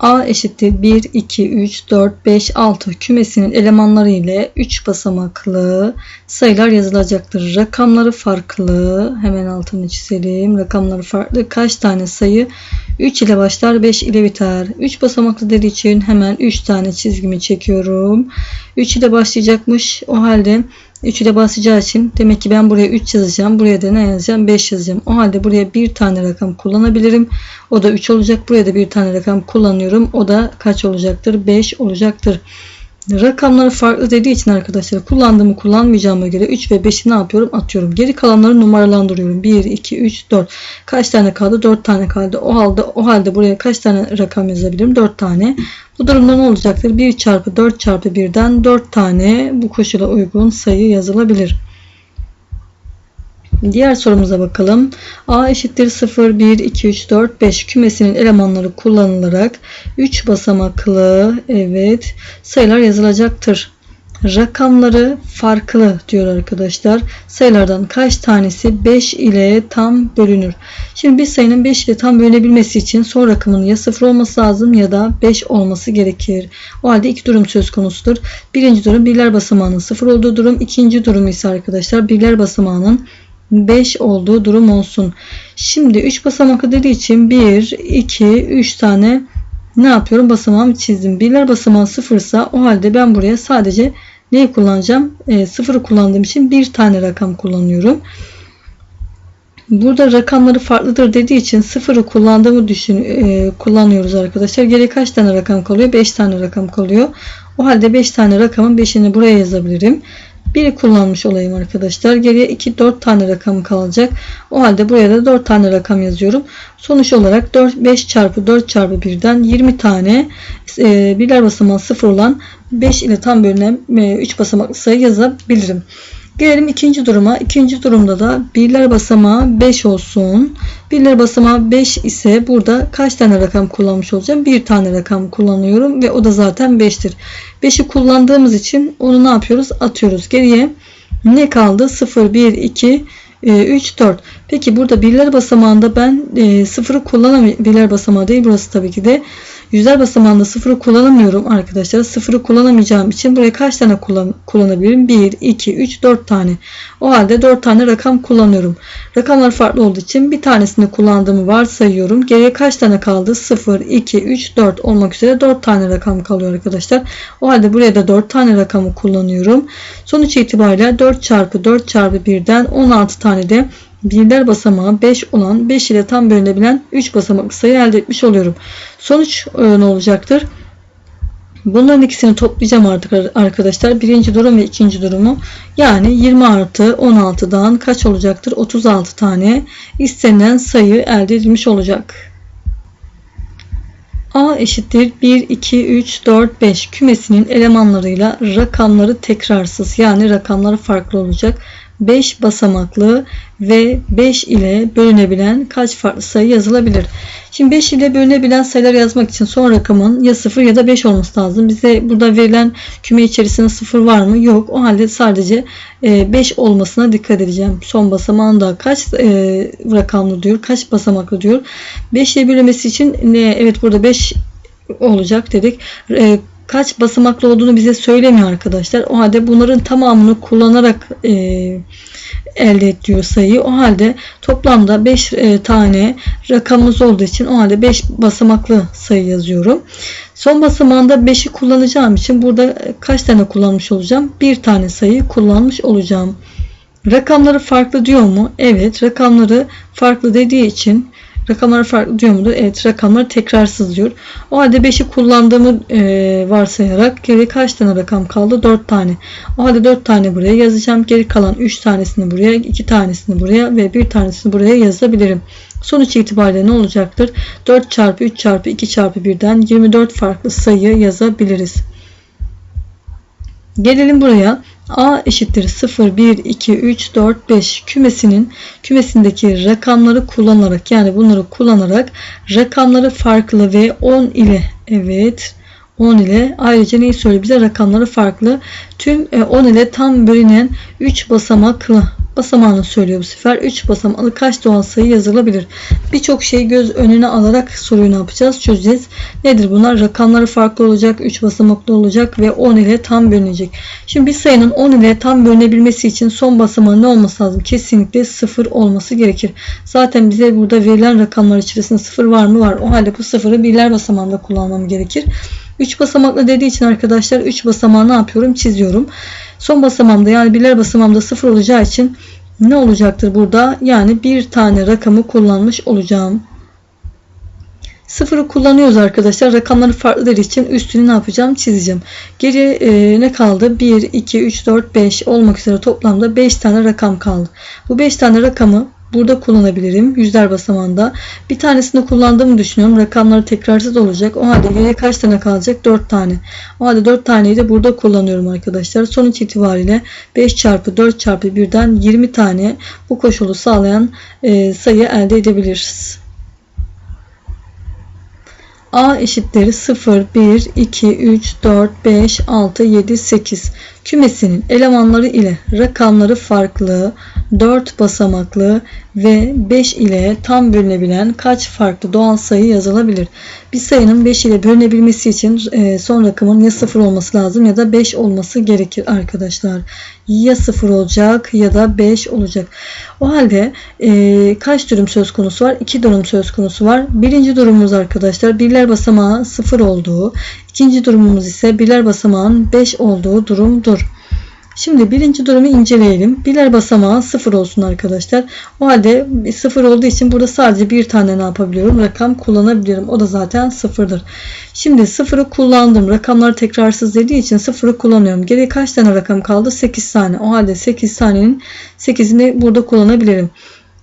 A eşittir 1, 2, 3, 4, 5, 6 kümesinin elemanları ile 3 basamaklı sayılar yazılacaktır. Rakamları farklı. Hemen altını çizelim. Rakamları farklı. Kaç tane sayı? 3 ile başlar 5 ile biter. 3 basamaklı dediği için hemen 3 tane çizgimi çekiyorum. 3 ile başlayacakmış. O halde 3 ile basacağı için demek ki ben buraya 3 yazacağım. Buraya da ne yazacağım? 5 yazacağım. O halde buraya bir tane rakam kullanabilirim. O da 3 olacak. Buraya da bir tane rakam kullanıyorum. O da kaç olacaktır? 5 olacaktır. Rakamları farklı dediği için arkadaşlar kullandığımı kullanmayacağıma göre 3 ve 5'i ne yapıyorum? Atıyorum. Geri kalanları numaralandırıyorum. 1, 2, 3, 4. Kaç tane kaldı? 4 tane kaldı. O halde o halde buraya kaç tane rakam yazabilirim? 4 tane. Bu durumda ne olacaktır? 1 çarpı 4 çarpı 1'den 4 tane bu koşula uygun sayı yazılabilir. Diğer sorumuza bakalım. A eşittir 0, 1, 2, 3, 4, 5 kümesinin elemanları kullanılarak 3 basamaklı evet sayılar yazılacaktır. Rakamları farklı diyor arkadaşlar. Sayılardan kaç tanesi 5 ile tam bölünür? Şimdi bir sayının 5 ile tam bölünebilmesi için son rakamının ya 0 olması lazım ya da 5 olması gerekir. O halde iki durum söz konusudur. Birinci durum birler basamağının 0 olduğu durum. İkinci durum ise arkadaşlar birler basamağının 5 olduğu durum olsun. Şimdi 3 basamaklı dediği için 1, 2, 3 tane ne yapıyorum? Basamağımı çizdim. Birler basamağı 0 ise o halde ben buraya sadece neyi kullanacağım? E, 0'ı kullandığım için bir tane rakam kullanıyorum. Burada rakamları farklıdır dediği için sıfırı kullandığımı düşün, e, kullanıyoruz arkadaşlar. Geriye kaç tane rakam kalıyor? 5 tane rakam kalıyor. O halde 5 tane rakamın 5'ini buraya yazabilirim. Biri kullanmış olayım arkadaşlar. Geriye 2 4 tane rakam kalacak. O halde buraya da 4 tane rakam yazıyorum. Sonuç olarak 4 5 çarpı 4 çarpı 1'den 20 tane e, birler basamağı 0 olan 5 ile tam bölünen e, 3 basamaklı sayı yazabilirim. Gelelim ikinci duruma. İkinci durumda da birler basamağı 5 olsun. Birler basamağı 5 ise burada kaç tane rakam kullanmış olacağım? Bir tane rakam kullanıyorum ve o da zaten 5'tir. 5'i kullandığımız için onu ne yapıyoruz? Atıyoruz. Geriye ne kaldı? 0, 1, 2, 3, 4. Peki burada birler basamağında ben e, sıfırı kullanamıyorum. Birler basamağı değil burası tabii ki de. Yüzler basamağında sıfırı kullanamıyorum arkadaşlar. Sıfırı kullanamayacağım için buraya kaç tane kullan kullanabilirim? 1, 2, 3, 4 tane. O halde 4 tane rakam kullanıyorum. Rakamlar farklı olduğu için bir tanesini kullandığımı varsayıyorum. Geriye kaç tane kaldı? 0, 2, 3, 4 olmak üzere 4 tane rakam kalıyor arkadaşlar. O halde buraya da 4 tane rakamı kullanıyorum. Sonuç itibariyle 4 çarpı 4 çarpı 1'den 16 tane de birler basamağı 5 olan 5 ile tam bölünebilen 3 basamaklı sayı elde etmiş oluyorum. Sonuç e, ne olacaktır? Bunların ikisini toplayacağım artık arkadaşlar. Birinci durum ve ikinci durumu. Yani 20 artı 16'dan kaç olacaktır? 36 tane istenilen sayı elde edilmiş olacak. A eşittir 1, 2, 3, 4, 5 kümesinin elemanlarıyla rakamları tekrarsız yani rakamları farklı olacak. 5 basamaklı ve 5 ile bölünebilen kaç farklı sayı yazılabilir? Şimdi 5 ile bölünebilen sayılar yazmak için son rakamın ya 0 ya da 5 olması lazım. Bize burada verilen küme içerisinde 0 var mı? Yok. O halde sadece 5 olmasına dikkat edeceğim. Son basamağında kaç e, rakamlı diyor, kaç basamaklı diyor. 5 ile bölünmesi için? Evet burada 5 olacak dedik. E, kaç basamaklı olduğunu bize söylemiyor arkadaşlar. O halde bunların tamamını kullanarak e, elde ediyor sayıyı. O halde toplamda 5 e, tane rakamımız olduğu için o halde 5 basamaklı sayı yazıyorum. Son basamağında 5'i kullanacağım için burada kaç tane kullanmış olacağım? Bir tane sayı kullanmış olacağım. Rakamları farklı diyor mu? Evet rakamları farklı dediği için Rakamlar farklı diyor mudur? Evet rakamlar tekrarsız diyor. O halde 5'i kullandığımı e, varsayarak geri kaç tane rakam kaldı? 4 tane. O halde 4 tane buraya yazacağım. Geri kalan 3 tanesini buraya, 2 tanesini buraya ve 1 tanesini buraya yazabilirim. Sonuç itibariyle ne olacaktır? 4 çarpı 3 çarpı 2 çarpı 1'den 24 farklı sayı yazabiliriz. Gelelim buraya. A eşittir 0, 1, 2, 3, 4, 5 kümesinin kümesindeki rakamları kullanarak yani bunları kullanarak rakamları farklı ve 10 ile evet 10 ile ayrıca neyi söylüyor bize rakamları farklı. Tüm e, 10 ile tam bölünen 3 basamaklı basamağını söylüyor bu sefer. 3 basamaklı kaç doğal sayı yazılabilir? Birçok şeyi göz önüne alarak soruyu ne yapacağız? Çözeceğiz. Nedir bunlar? Rakamları farklı olacak, 3 basamaklı olacak ve 10 ile tam bölünecek. Şimdi bir sayının 10 ile tam bölünebilmesi için son basamağı ne olması lazım? Kesinlikle 0 olması gerekir. Zaten bize burada verilen rakamlar içerisinde 0 var mı? Var. O halde bu 0'ı birler basamağında kullanmam gerekir. 3 basamaklı dediği için arkadaşlar 3 basamağı ne yapıyorum? Çiziyorum. Son basamağımda yani birler basamağımda 0 olacağı için ne olacaktır burada? Yani bir tane rakamı kullanmış olacağım. Sıfırı kullanıyoruz arkadaşlar. Rakamları farklı dediği için üstünü ne yapacağım? Çizeceğim. Geri e, ne kaldı? 1, 2, 3, 4, 5 olmak üzere toplamda 5 tane rakam kaldı. Bu 5 tane rakamı burada kullanabilirim. Yüzler basamağında. Bir tanesini kullandığımı düşünüyorum. Rakamları tekrarsız olacak. O halde geriye kaç tane kalacak? 4 tane. O halde 4 taneyi de burada kullanıyorum arkadaşlar. Sonuç itibariyle 5 çarpı 4 çarpı 1'den 20 tane bu koşulu sağlayan e, sayı elde edebiliriz. A eşittir 0, 1, 2, 3, 4, 5, 6, 7, 8 kümesinin elemanları ile rakamları farklı 4 basamaklı ve 5 ile tam bölünebilen kaç farklı doğal sayı yazılabilir? Bir sayının 5 ile bölünebilmesi için e, son rakamın ya 0 olması lazım ya da 5 olması gerekir arkadaşlar. Ya 0 olacak ya da 5 olacak. O halde e, kaç durum söz konusu var? 2 durum söz konusu var. Birinci durumumuz arkadaşlar birler basamağı 0 olduğu. İkinci durumumuz ise birler basamağın 5 olduğu durumdur. Şimdi birinci durumu inceleyelim. Birler basamağı 0 olsun arkadaşlar. O halde 0 olduğu için burada sadece bir tane ne yapabiliyorum? Rakam kullanabilirim. O da zaten 0'dır. Şimdi 0'ı kullandım. Rakamlar tekrarsız dediği için 0'ı kullanıyorum. Geriye kaç tane rakam kaldı? 8 tane. O halde 8 tanenin 8'ini burada kullanabilirim.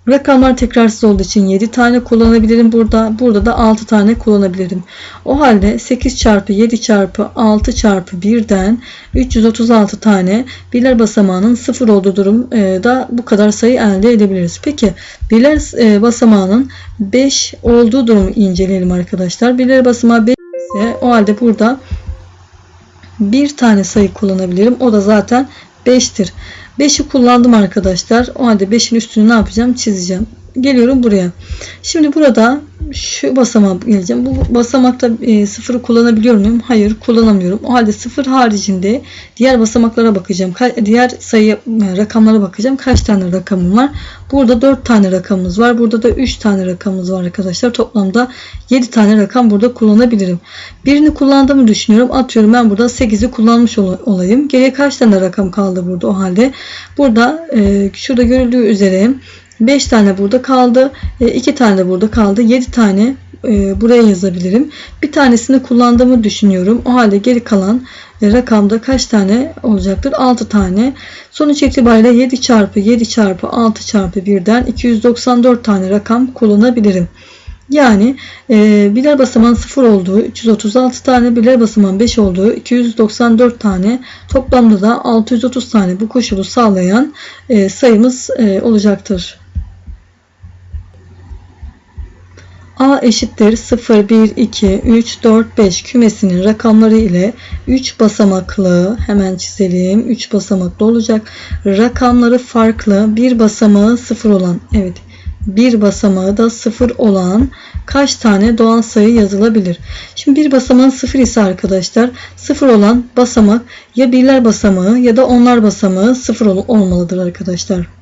Rakamlar tekrarsız olduğu için 7 tane kullanabilirim burada. Burada da 6 tane kullanabilirim. O halde 8 çarpı 7 çarpı 6 çarpı 1'den 336 tane birler basamağının 0 olduğu durumda bu kadar sayı elde edebiliriz. Peki birler basamağının 5 olduğu durumu inceleyelim arkadaşlar. Birler basamağı 5 ise o halde burada bir tane sayı kullanabilirim. O da zaten 5'tir. 5'i kullandım arkadaşlar. O halde 5'in üstünü ne yapacağım? Çizeceğim. Geliyorum buraya. Şimdi burada şu basamağa geleceğim. Bu basamakta e, sıfırı kullanabiliyor muyum? Hayır kullanamıyorum. O halde sıfır haricinde diğer basamaklara bakacağım. Ka diğer sayı e, rakamlara bakacağım. Kaç tane rakamım var? Burada 4 tane rakamımız var. Burada da 3 tane rakamımız var arkadaşlar. Toplamda 7 tane rakam burada kullanabilirim. Birini kullandığımı düşünüyorum. Atıyorum ben burada 8'i kullanmış olayım. Geriye kaç tane rakam kaldı burada o halde? Burada e, şurada görüldüğü üzere 5 tane burada kaldı. 2 tane de burada kaldı. 7 tane e, buraya yazabilirim. Bir tanesini kullandığımı düşünüyorum. O halde geri kalan e, rakamda kaç tane olacaktır? 6 tane. Sonuç itibariyle 7 çarpı 7 çarpı 6 çarpı 1'den 294 tane rakam kullanabilirim. Yani e, birer basamağın 0 olduğu 336 tane, birer basamağın 5 olduğu 294 tane toplamda da 630 tane bu koşulu sağlayan e, sayımız e, olacaktır. A eşittir 0, 1, 2, 3, 4, 5 kümesinin rakamları ile 3 basamaklı hemen çizelim. 3 basamaklı olacak. Rakamları farklı. Bir basamağı 0 olan evet bir basamağı da 0 olan kaç tane doğal sayı yazılabilir? Şimdi bir basamağın 0 ise arkadaşlar 0 olan basamak ya birler basamağı ya da onlar basamağı 0 olmalıdır arkadaşlar.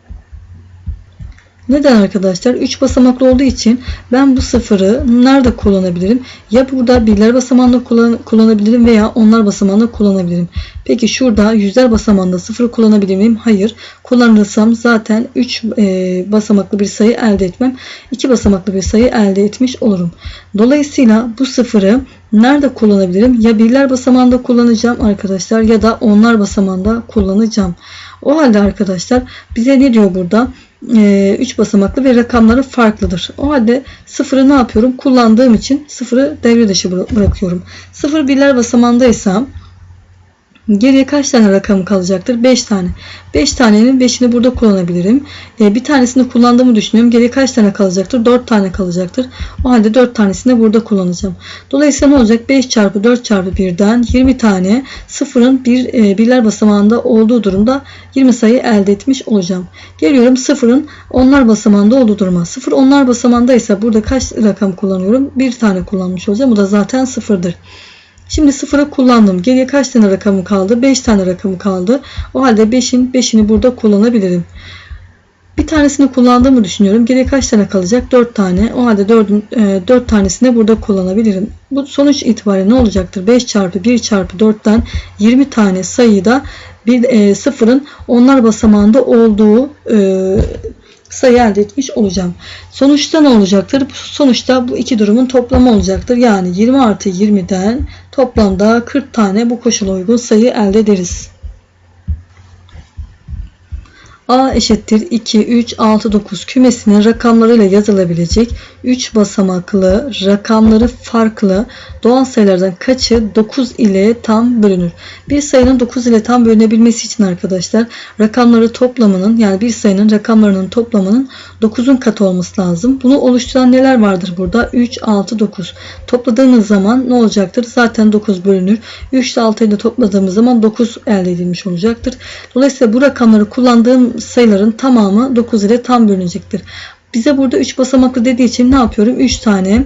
Neden arkadaşlar? 3 basamaklı olduğu için ben bu sıfırı nerede kullanabilirim? Ya burada birler basamağında kullan kullanabilirim veya onlar basamağında kullanabilirim. Peki şurada yüzler basamağında sıfırı kullanabilir miyim? Hayır. Kullanırsam zaten 3 e, basamaklı bir sayı elde etmem. 2 basamaklı bir sayı elde etmiş olurum. Dolayısıyla bu sıfırı nerede kullanabilirim? Ya birler basamağında kullanacağım arkadaşlar ya da onlar basamağında kullanacağım. O halde arkadaşlar bize ne diyor burada? 3 e, basamaklı ve rakamları farklıdır. O halde sıfırı ne yapıyorum? Kullandığım için sıfırı devre dışı bırakıyorum. Sıfır birler basamağındaysam Geriye kaç tane rakam kalacaktır? 5 tane. 5 tanenin 5'ini burada kullanabilirim. E, bir tanesini kullandığımı düşünüyorum. Geriye kaç tane kalacaktır? 4 tane kalacaktır. O halde 4 tanesini burada kullanacağım. Dolayısıyla ne olacak? 5 çarpı 4 çarpı 1'den 20 tane sıfırın bir, e, birler basamağında olduğu durumda 20 sayı elde etmiş olacağım. Geliyorum sıfırın onlar basamağında olduğu duruma. Sıfır onlar basamağındaysa burada kaç rakam kullanıyorum? Bir tane kullanmış olacağım. Bu da zaten sıfırdır. Şimdi sıfırı kullandım. Geriye kaç tane rakamı kaldı? 5 tane rakamı kaldı. O halde 5'in 5'ini burada kullanabilirim. Bir tanesini kullandığımı düşünüyorum. Geriye kaç tane kalacak? 4 tane. O halde 4'ün 4 tanesini burada kullanabilirim. Bu sonuç itibariyle ne olacaktır? 5 çarpı 1 çarpı 4'ten 20 tane sayıda bir e, sıfırın onlar basamağında olduğu e, sayı elde etmiş olacağım. Sonuçta ne olacaktır? Sonuçta bu iki durumun toplamı olacaktır. Yani 20 artı 20'den toplamda 40 tane bu koşula uygun sayı elde ederiz. A eşittir 2, 3, 6, 9 kümesinin rakamlarıyla yazılabilecek 3 basamaklı, rakamları farklı doğal sayılardan kaçı 9 ile tam bölünür? Bir sayının 9 ile tam bölünebilmesi için arkadaşlar rakamları toplamının yani bir sayının rakamlarının toplamının 9'un katı olması lazım. Bunu oluşturan neler vardır burada? 3, 6, 9. Topladığımız zaman ne olacaktır? Zaten 9 bölünür. 3 ile 6'yı da topladığımız zaman 9 elde edilmiş olacaktır. Dolayısıyla bu rakamları kullandığım sayıların tamamı 9 ile tam bölünecektir. Bize burada 3 basamaklı dediği için ne yapıyorum? 3 tane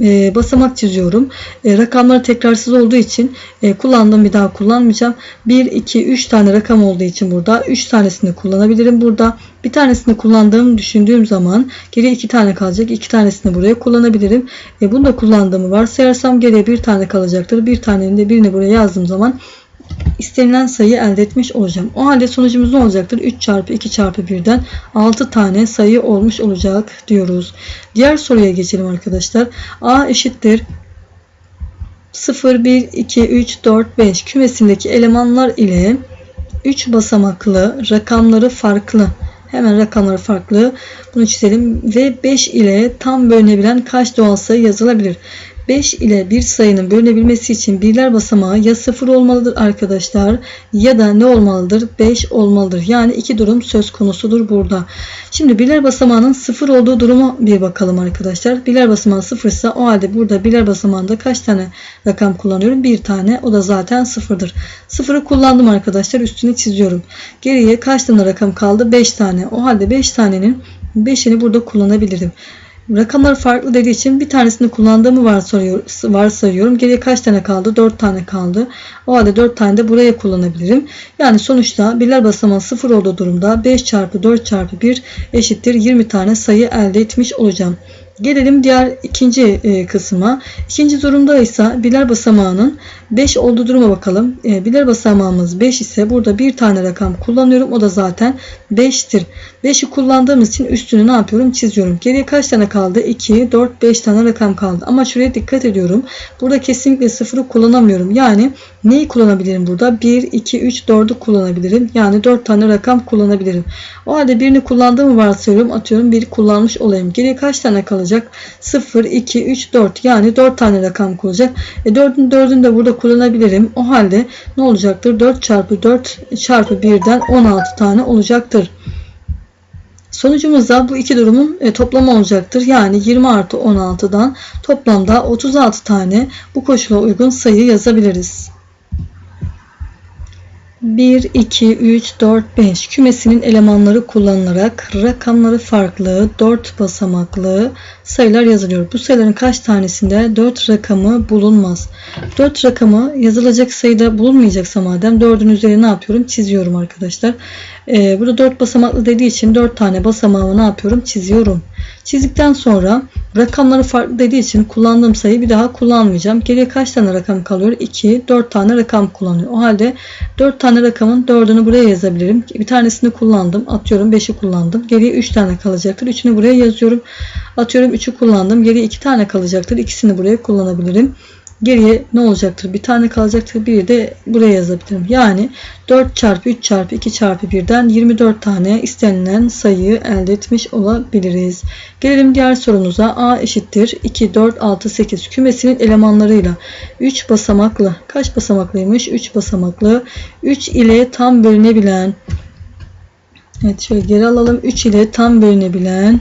e, basamak çiziyorum. E, rakamları tekrarsız olduğu için e, kullandım bir daha kullanmayacağım. 1, 2, 3 tane rakam olduğu için burada 3 tanesini kullanabilirim. Burada bir tanesini kullandığımı düşündüğüm zaman geriye 2 tane kalacak. 2 tanesini buraya kullanabilirim. E, bunu da kullandığımı varsayarsam geriye bir tane kalacaktır. Bir tanenin de birini buraya yazdığım zaman istenilen sayı elde etmiş olacağım. O halde sonucumuz ne olacaktır? 3 çarpı 2 çarpı 1'den 6 tane sayı olmuş olacak diyoruz. Diğer soruya geçelim arkadaşlar. A eşittir 0, 1, 2, 3, 4, 5 kümesindeki elemanlar ile 3 basamaklı rakamları farklı. Hemen rakamları farklı. Bunu çizelim. Ve 5 ile tam bölünebilen kaç doğal sayı yazılabilir? 5 ile bir sayının bölünebilmesi için birler basamağı ya 0 olmalıdır arkadaşlar ya da ne olmalıdır? 5 olmalıdır. Yani iki durum söz konusudur burada. Şimdi birler basamağının 0 olduğu duruma bir bakalım arkadaşlar. Birler basamağı 0 ise o halde burada birler basamağında kaç tane rakam kullanıyorum? Bir tane. O da zaten 0'dır. 0'ı kullandım arkadaşlar. Üstüne çiziyorum. Geriye kaç tane rakam kaldı? 5 tane. O halde 5 tanenin 5'ini burada kullanabilirim. Rakamlar farklı dediği için bir tanesini kullandığımı varsayıyorum. Geriye kaç tane kaldı? 4 tane kaldı. O halde 4 tane de buraya kullanabilirim. Yani sonuçta birler basamağı 0 olduğu durumda 5 çarpı 4 çarpı 1 eşittir 20 tane sayı elde etmiş olacağım. Gelelim diğer ikinci e, kısma. İkinci durumda ise birler basamağının 5 olduğu duruma bakalım. E, birler basamağımız 5 ise burada bir tane rakam kullanıyorum. O da zaten 5'tir. 5'i kullandığımız için üstünü ne yapıyorum? Çiziyorum. Geriye kaç tane kaldı? 2, 4, 5 tane rakam kaldı. Ama şuraya dikkat ediyorum. Burada kesinlikle sıfırı kullanamıyorum. Yani neyi kullanabilirim burada? 1, 2, 3, 4'ü kullanabilirim. Yani 4 tane rakam kullanabilirim. O halde birini kullandığımı varsayıyorum. Atıyorum bir kullanmış olayım. Geriye kaç tane kalacak? 0, 2, 3, 4. Yani 4 tane rakam kalacak. E 4'ün 4'ünü de burada kullanabilirim. O halde ne olacaktır? 4 çarpı 4 çarpı 1'den 16 tane olacaktır. Sonucumuzda bu iki durumun e, toplamı olacaktır. Yani 20 artı 16'dan toplamda 36 tane bu koşula uygun sayı yazabiliriz. 1, 2, 3, 4, 5 kümesinin elemanları kullanılarak rakamları farklı 4 basamaklı sayılar yazılıyor. Bu sayıların kaç tanesinde 4 rakamı bulunmaz. 4 rakamı yazılacak sayıda bulunmayacaksa madem 4'ün üzerine ne yapıyorum? Çiziyorum arkadaşlar. Ee, burada 4 basamaklı dediği için 4 tane basamağı ne yapıyorum? Çiziyorum. Çizdikten sonra rakamları farklı dediği için kullandığım sayıyı bir daha kullanmayacağım. Geriye kaç tane rakam kalıyor? 2, 4 tane rakam kullanıyor. O halde 4 tane rakamın 4'ünü buraya yazabilirim. Bir tanesini kullandım. Atıyorum 5'i kullandım. Geriye 3 tane kalacaktır. 3'ünü buraya yazıyorum. Atıyorum 3'ü kullandım. Geriye 2 tane kalacaktır. İkisini buraya kullanabilirim. Geriye ne olacaktır? Bir tane kalacaktır. Biri de buraya yazabilirim. Yani 4 çarpı 3 çarpı 2 çarpı 1'den 24 tane istenilen sayıyı elde etmiş olabiliriz. Gelelim diğer sorumuza. A eşittir 2, 4, 6, 8 kümesinin elemanlarıyla 3 basamaklı. Kaç basamaklıymış? 3 basamaklı. 3 ile tam bölünebilen Evet şöyle geri alalım. 3 ile tam bölünebilen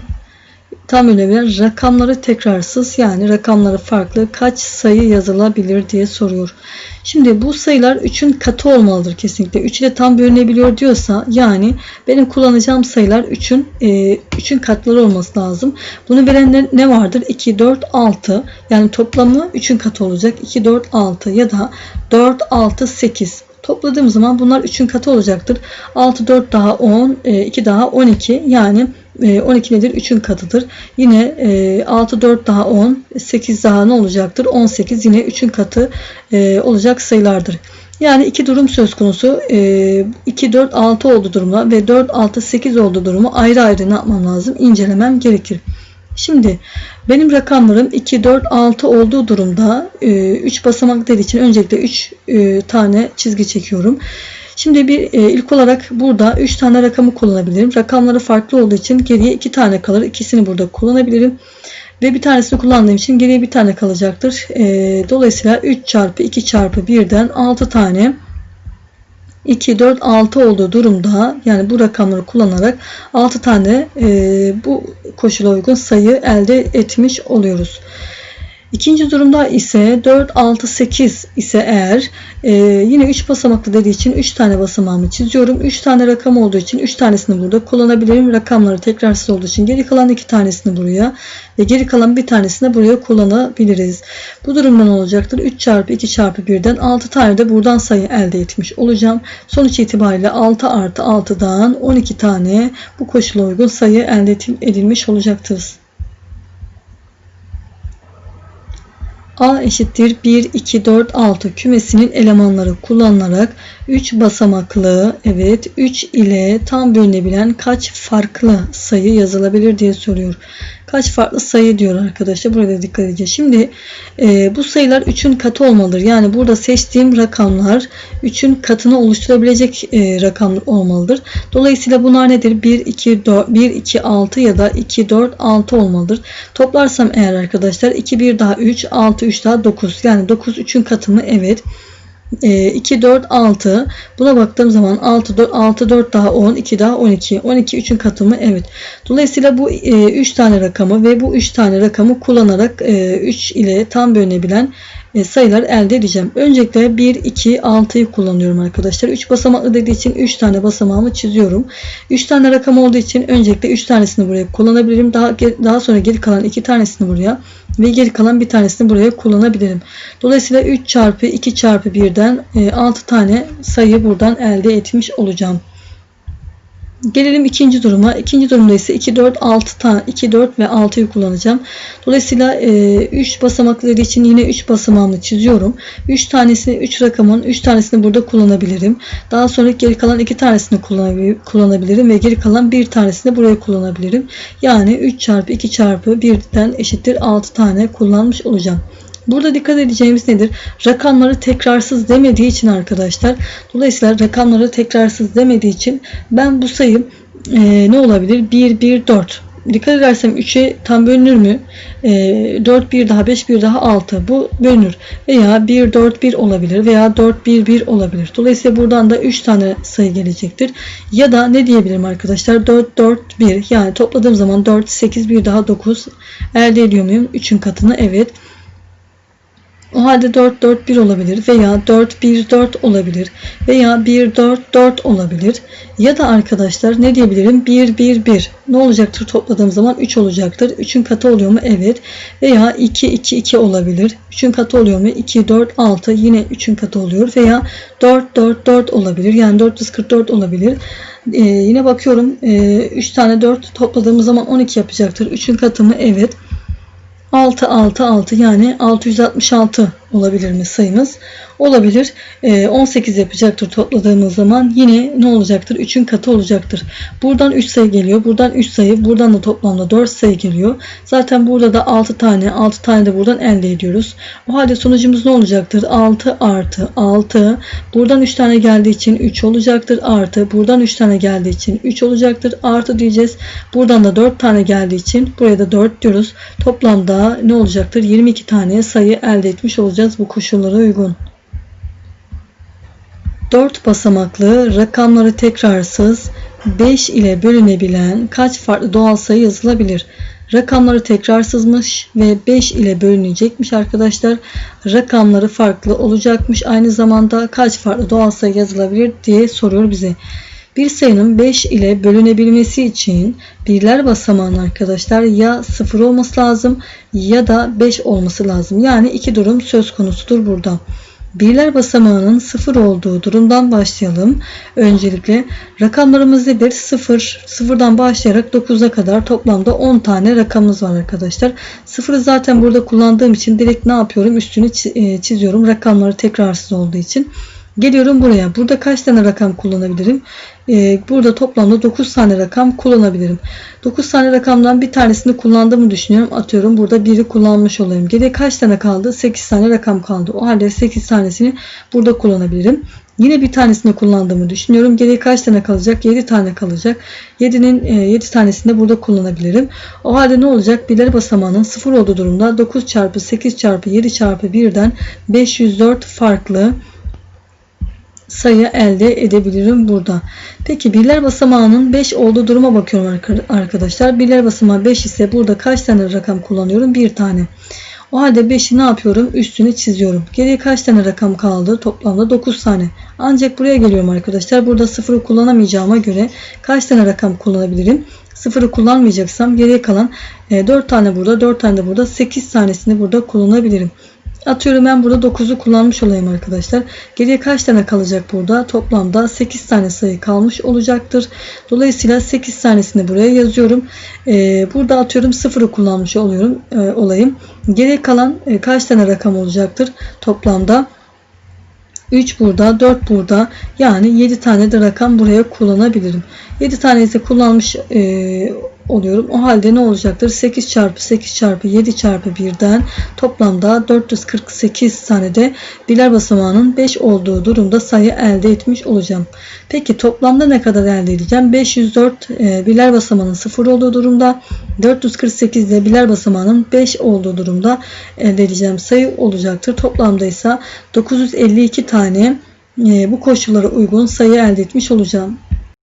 tam bölünebilen rakamları tekrarsız yani rakamları farklı kaç sayı yazılabilir diye soruyor. Şimdi bu sayılar 3'ün katı olmalıdır kesinlikle. 3 ile tam bölünebiliyor diyorsa yani benim kullanacağım sayılar 3'ün e, 3'ün katları olması lazım. Bunu veren ne, ne vardır? 2, 4, 6 yani toplamı 3'ün katı olacak. 2, 4, 6 ya da 4, 6, 8 Topladığım zaman bunlar 3'ün katı olacaktır. 6, 4 daha 10, 2 e, daha 12 yani 12 e, nedir? 3'ün katıdır. Yine 6, 4 daha 10, 8 daha ne olacaktır? 18 yine 3'ün katı e, olacak sayılardır. Yani iki durum söz konusu. 2, 4, 6 oldu durumla ve 4, 6, 8 oldu durumu ayrı ayrı ne yapmam lazım? İncelemem gerekir. Şimdi benim rakamlarım 2, 4, 6 olduğu durumda 3 e, basamak dediği için öncelikle 3 e, tane çizgi çekiyorum. Şimdi bir e, ilk olarak burada 3 tane rakamı kullanabilirim. Rakamları farklı olduğu için geriye 2 tane kalır. İkisini burada kullanabilirim. Ve bir tanesini kullandığım için geriye bir tane kalacaktır. Dolayısıyla 3 çarpı 2 çarpı 1'den 6 tane 2, 4, 6 olduğu durumda yani bu rakamları kullanarak 6 tane e, bu koşula uygun sayı elde etmiş oluyoruz. İkinci durumda ise 4, 6, 8 ise eğer e, yine 3 basamaklı dediği için 3 tane basamağımı çiziyorum. 3 tane rakam olduğu için 3 tanesini burada kullanabilirim. Rakamları tekrarsız olduğu için geri kalan 2 tanesini buraya ve geri kalan bir tanesini buraya kullanabiliriz. Bu durumda ne olacaktır? 3 çarpı 2 çarpı 1'den 6 tane de buradan sayı elde etmiş olacağım. Sonuç itibariyle 6 artı 6'dan 12 tane bu koşula uygun sayı elde edilmiş olacaktır. A eşittir 1, 2, 4, 6 kümesinin elemanları kullanılarak 3 basamaklı evet 3 ile tam bölünebilen kaç farklı sayı yazılabilir diye soruyor kaç farklı sayı diyor arkadaşlar. Burada dikkat edeceğiz. Şimdi e, bu sayılar 3'ün katı olmalıdır. Yani burada seçtiğim rakamlar 3'ün katını oluşturabilecek e, rakamlar olmalıdır. Dolayısıyla bunlar nedir? 1, 2, 4, 1, 2, 6 ya da 2, 4, 6 olmalıdır. Toplarsam eğer arkadaşlar 2, 1 daha 3, 6, 3 daha 9. Yani 9 3'ün katı mı? Evet. 2, 4, 6. Buna baktığım zaman 6, 4, 6, 4 daha 10, 2 daha 12. 12 3'ün katımı evet. Dolayısıyla bu 3 e, tane rakamı ve bu 3 tane rakamı kullanarak 3 e, ile tam bölünebilen e, sayılar elde edeceğim. Öncelikle 1, 2, 6'yı kullanıyorum arkadaşlar. 3 basamaklı dediği için 3 tane basamağımı çiziyorum. 3 tane rakam olduğu için öncelikle 3 tanesini buraya kullanabilirim. Daha, daha sonra geri kalan 2 tanesini buraya ve geri kalan bir tanesini buraya kullanabilirim. Dolayısıyla 3 çarpı 2 çarpı 1'den 6 e, tane sayı buradan elde etmiş olacağım. Gelelim ikinci duruma. İkinci durumda ise 2, 4, 6 tane 2, 4 ve 6'yı kullanacağım. Dolayısıyla 3 e, basamakları için yine 3 basamağımı çiziyorum. 3 tanesini 3 rakamın 3 tanesini burada kullanabilirim. Daha sonra geri kalan 2 tanesini kullanabilirim ve geri kalan 1 tanesini buraya kullanabilirim. Yani 3 çarpı 2 çarpı 1'den eşittir 6 tane kullanmış olacağım. Burada dikkat edeceğimiz nedir? Rakamları tekrarsız demediği için arkadaşlar. Dolayısıyla rakamları tekrarsız demediği için ben bu sayı e, ne olabilir? 1, 1, 4. Dikkat edersem 3'e tam bölünür mü? E, 4, 1 daha 5, 1 daha 6. Bu bölünür. Veya 1, 4, 1 olabilir. Veya 4, 1, 1 olabilir. Dolayısıyla buradan da 3 tane sayı gelecektir. Ya da ne diyebilirim arkadaşlar? 4, 4, 1. Yani topladığım zaman 4, 8, 1 daha 9 elde ediyor muyum? 3'ün katını evet. O halde 4 4 1 olabilir veya 4 1 4 olabilir veya 1 4 4 olabilir. Ya da arkadaşlar ne diyebilirim? 1 1 1. Ne olacaktır topladığım zaman 3 olacaktır. 3'ün katı oluyor mu? Evet. Veya 2 2 2 olabilir. 3'ün katı oluyor mu? 2 4 6 yine 3'ün katı oluyor veya 4 4 4 olabilir. Yani 444 olabilir. Ee, yine bakıyorum. Ee, 3 tane 4 topladığımız zaman 12 yapacaktır. 3'ün katı mı? Evet. 6 6 6 yani 666 olabilir mi sayımız? Olabilir. Ee, 18 yapacaktır topladığımız zaman. Yine ne olacaktır? 3'ün katı olacaktır. Buradan 3 sayı geliyor. Buradan 3 sayı. Buradan da toplamda 4 sayı geliyor. Zaten burada da 6 tane. 6 tane de buradan elde ediyoruz. O halde sonucumuz ne olacaktır? 6 artı 6. Buradan 3 tane geldiği için 3 olacaktır. Artı. Buradan 3 tane geldiği için 3 olacaktır. Artı diyeceğiz. Buradan da 4 tane geldiği için buraya da 4 diyoruz. Toplamda ne olacaktır? 22 tane sayı elde etmiş olacağız bu koşullara uygun. 4 basamaklı rakamları tekrarsız 5 ile bölünebilen kaç farklı doğal sayı yazılabilir? Rakamları tekrarsızmış ve 5 ile bölünecekmiş arkadaşlar. Rakamları farklı olacakmış. Aynı zamanda kaç farklı doğal sayı yazılabilir diye soruyor bize. Bir sayının 5 ile bölünebilmesi için birler basamağının arkadaşlar ya 0 olması lazım ya da 5 olması lazım. Yani iki durum söz konusudur burada. Birler basamağının 0 olduğu durumdan başlayalım. Öncelikle rakamlarımız nedir? 0. 0'dan başlayarak 9'a kadar toplamda 10 tane rakamımız var arkadaşlar. 0'ı zaten burada kullandığım için direkt ne yapıyorum? Üstünü e, çiziyorum. Rakamları tekrarsız olduğu için. Geliyorum buraya. Burada kaç tane rakam kullanabilirim? Ee, burada toplamda 9 tane rakam kullanabilirim. 9 tane rakamdan bir tanesini kullandığımı düşünüyorum. Atıyorum burada biri kullanmış olayım. Geriye kaç tane kaldı? 8 tane rakam kaldı. O halde 8 tanesini burada kullanabilirim. Yine bir tanesini kullandığımı düşünüyorum. Geriye kaç tane kalacak? 7 tane kalacak. 7'nin 7 tanesini de burada kullanabilirim. O halde ne olacak? Birler basamağının 0 olduğu durumda 9 çarpı 8 çarpı 7 çarpı 1'den 504 farklı sayı elde edebilirim burada. Peki birler basamağının 5 olduğu duruma bakıyorum arkadaşlar. Birler basamağı 5 ise burada kaç tane rakam kullanıyorum? Bir tane. O halde 5'i ne yapıyorum? Üstünü çiziyorum. Geriye kaç tane rakam kaldı? Toplamda 9 tane. Ancak buraya geliyorum arkadaşlar. Burada 0'ı kullanamayacağıma göre kaç tane rakam kullanabilirim? 0'ı kullanmayacaksam geriye kalan 4 tane burada, 4 tane de burada, 8 tanesini burada kullanabilirim. Atıyorum ben burada 9'u kullanmış olayım arkadaşlar. Geriye kaç tane kalacak burada? Toplamda 8 tane sayı kalmış olacaktır. Dolayısıyla 8 tanesini buraya yazıyorum. Ee, burada atıyorum 0'ı kullanmış oluyorum e, olayım. Geriye kalan e, kaç tane rakam olacaktır? Toplamda 3 burada, 4 burada. Yani 7 tane de rakam buraya kullanabilirim. 7 tane ise kullanmış e, oluyorum. O halde ne olacaktır? 8 çarpı 8 çarpı 7 çarpı 1'den toplamda 448 tane de biler basamağının 5 olduğu durumda sayı elde etmiş olacağım. Peki toplamda ne kadar elde edeceğim? 504 e, basamağının 0 olduğu durumda 448 de biler basamağının 5 olduğu durumda elde edeceğim sayı olacaktır. Toplamda ise 952 tane e, bu koşullara uygun sayı elde etmiş olacağım.